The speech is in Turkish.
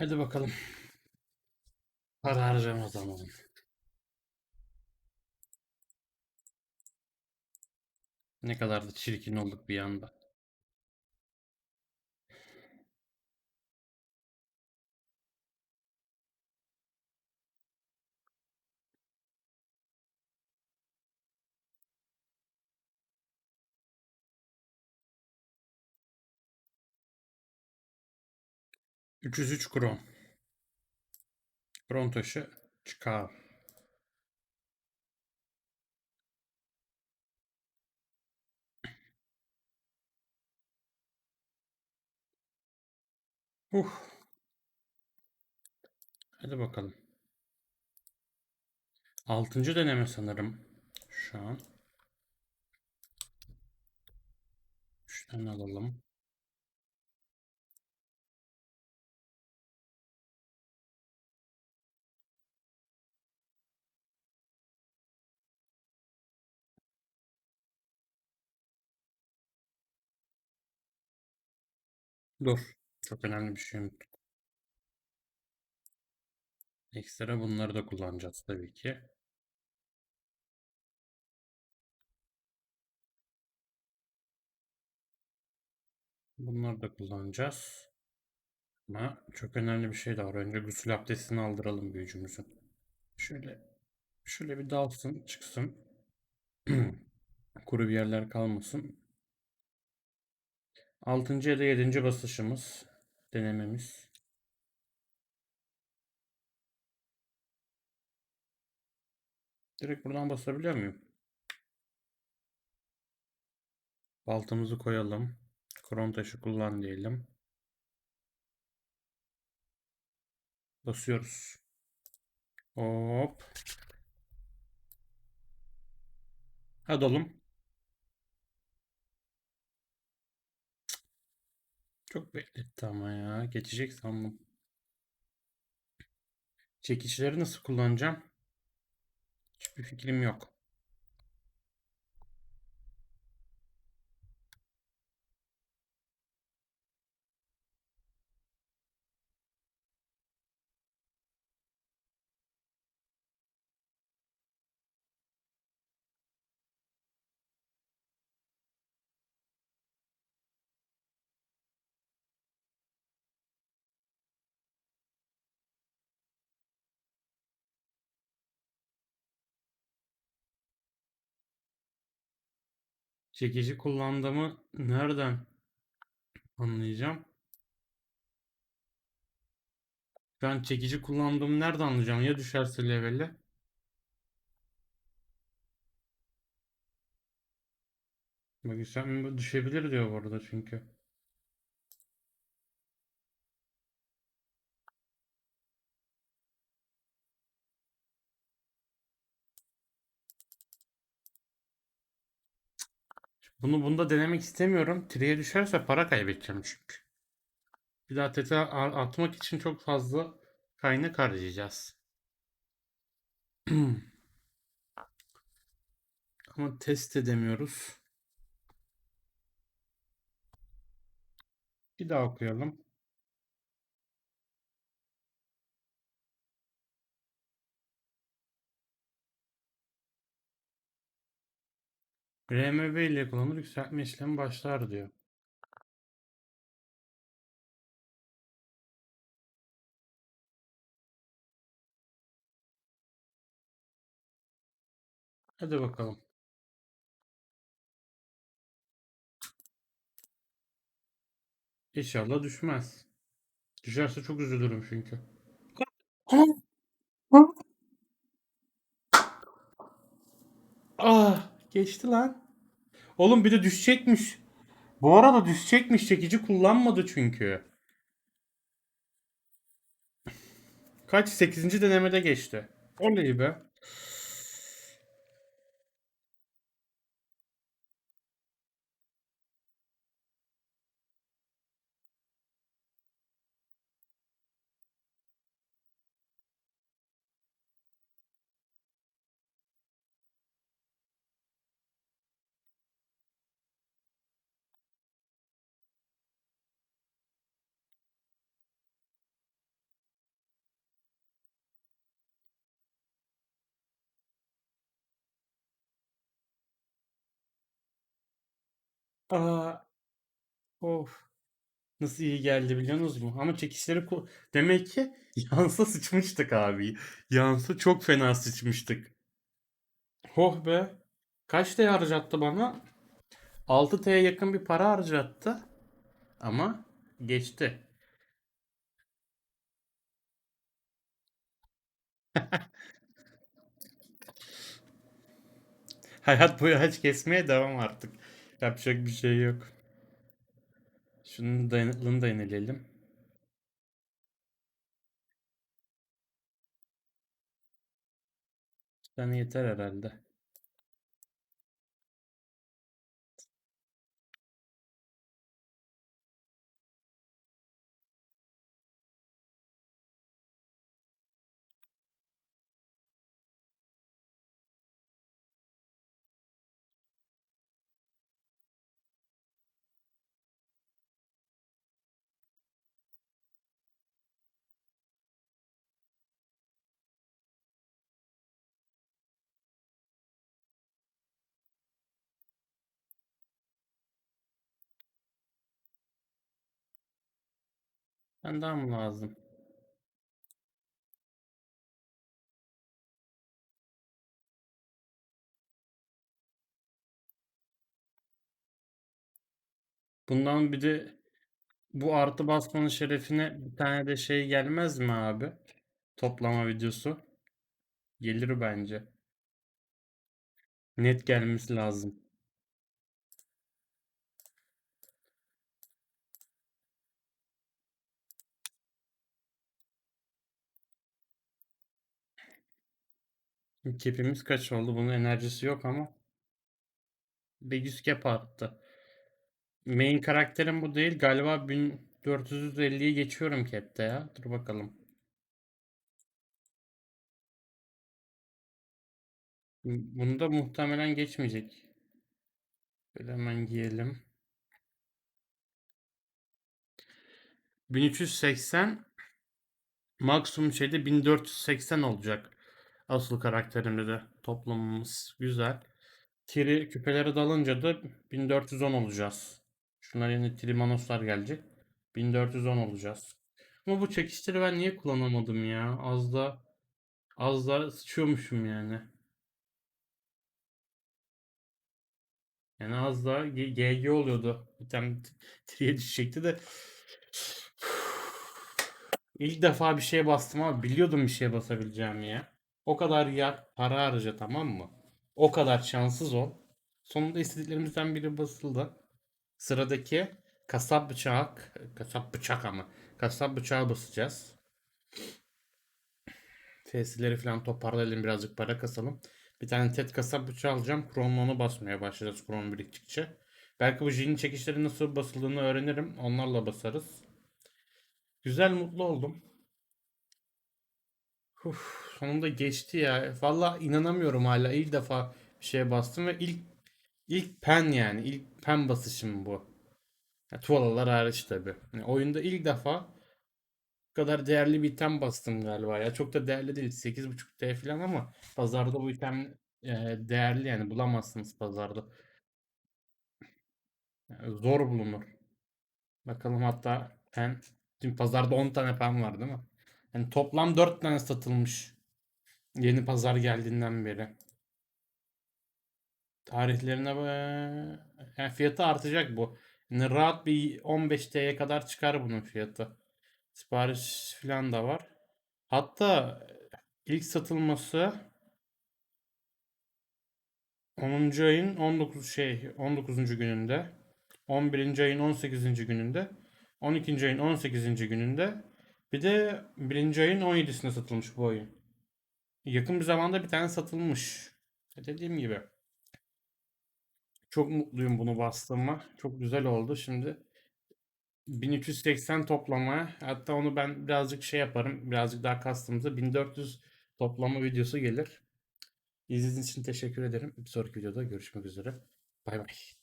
Hadi bakalım. Para harcama zamanı. Ne kadar da çirkin olduk bir anda. Üç yüz üç kron. Kron taşı çıkar. Uh. Hadi bakalım. Altıncı deneme sanırım. Şu an. Şuradan alalım. Dur. Çok önemli bir şey unuttuk. Ekstra bunları da kullanacağız tabii ki. Bunları da kullanacağız. Ama çok önemli bir şey daha var. Önce gusül abdestini aldıralım büyücümüzün. Şöyle şöyle bir dalsın, çıksın. Kuru bir yerler kalmasın. 6. ya da 7. basışımız. Denememiz. Direkt buradan basabiliyor muyum? Baltamızı koyalım. Kron taşı kullan diyelim. Basıyoruz. Hop. Hadi oğlum. Çok bekletti ama ya. Geçecek sandım. Çekiçleri nasıl kullanacağım? Hiçbir fikrim yok. Çekici kullandığımı nereden anlayacağım? Ben çekici kullandığımı nereden anlayacağım? Ya düşerse levelle? Bak sen düşebilir diyor bu arada çünkü. Bunu bunda denemek istemiyorum. Triye düşerse para kaybedeceğim çünkü. Bir daha tete atmak için çok fazla kaynak harcayacağız. Ama test edemiyoruz. Bir daha okuyalım. RMB ile kullanılır yükseltme işlemi başlar diyor. Hadi bakalım. İnşallah düşmez. Düşerse çok üzülürüm çünkü. Ah, geçti lan. Oğlum bir de düşecekmiş. Bu arada düşecekmiş. Çekici kullanmadı çünkü. Kaç? 8. denemede geçti. Oley be. Aa, of. Nasıl iyi geldi biliyorsunuz mu? Ama çekişleri ko- demek ki yansa sıçmıştık abi. Yansa çok fena sıçmıştık. Oh be. Kaç T harcattı bana? 6 T'ye yakın bir para harcattı. Ama geçti. Hayat boyu haç kesmeye devam artık. Yapacak bir şey yok. Şunun dayanıklılığını da yenileyelim. Tane yeter herhalde. Benden mi lazım? Bundan bir de bu artı basmanın şerefine bir tane de şey gelmez mi abi? Toplama videosu. Gelir bence. Net gelmesi lazım. Kepimiz kaç oldu? Bunun enerjisi yok ama. Bir 100 kep arttı. Main karakterim bu değil. Galiba 1450'yi geçiyorum cap'te ya. Dur bakalım. Bunu da muhtemelen geçmeyecek. Böyle hemen giyelim. 1380 maksimum şeyde 1480 olacak. Asıl karakterimde de toplamımız güzel. Tiri küpeleri dalınca da 1410 olacağız. Şunlar yeni Trimanoslar gelecek. 1410 olacağız. Ama bu çekişleri ben niye kullanamadım ya? Az da az da sıçıyormuşum yani. Yani az G- GG oluyordu. Bir tane triye düşecekti de. İlk defa bir şeye bastım ama biliyordum bir şeye basabileceğimi ya. O kadar ya para harca tamam mı? O kadar şanssız ol. Sonunda istediklerimizden biri basıldı. Sıradaki kasap bıçak, kasap bıçak ama kasap bıçağı basacağız. Tesileri falan toparlayalım birazcık para kasalım. Bir tane tet kasap bıçağı alacağım. Chrome'la onu basmaya başlayacağız Chrome biriktikçe. Belki bu J'nin çekişleri nasıl basıldığını öğrenirim. Onlarla basarız. Güzel mutlu oldum. Uf, sonunda geçti ya. Valla inanamıyorum hala. İlk defa bir şeye bastım ve ilk ilk pen yani. ilk pen basışım bu. Ya, tuvalalar hariç tabi. Yani oyunda ilk defa bu kadar değerli bir item bastım galiba ya. Çok da değerli değil. 8.5 T falan ama pazarda bu item e, değerli yani bulamazsınız pazarda. Yani zor bulunur. Bakalım hatta pen Şimdi pazarda 10 tane pen var değil mi? Yani toplam 4 tane satılmış. Yeni pazar geldiğinden beri. Tarihlerine be- yani fiyatı artacak bu. Yani rahat bir 15 TL'ye kadar çıkar bunun fiyatı. Sipariş falan da var. Hatta ilk satılması 10. ayın 19 şey 19. gününde, 11. ayın 18. gününde, 12. ayın 18. gününde, bir de 1. ayın 17'sinde satılmış bu oyun. Yakın bir zamanda bir tane satılmış. Dediğim gibi. Çok mutluyum bunu bastığıma. Çok güzel oldu. Şimdi 1380 toplama. Hatta onu ben birazcık şey yaparım. Birazcık daha kastığımızda 1400 toplama videosu gelir. İzlediğiniz için teşekkür ederim. Bir sonraki videoda görüşmek üzere. Bay bay.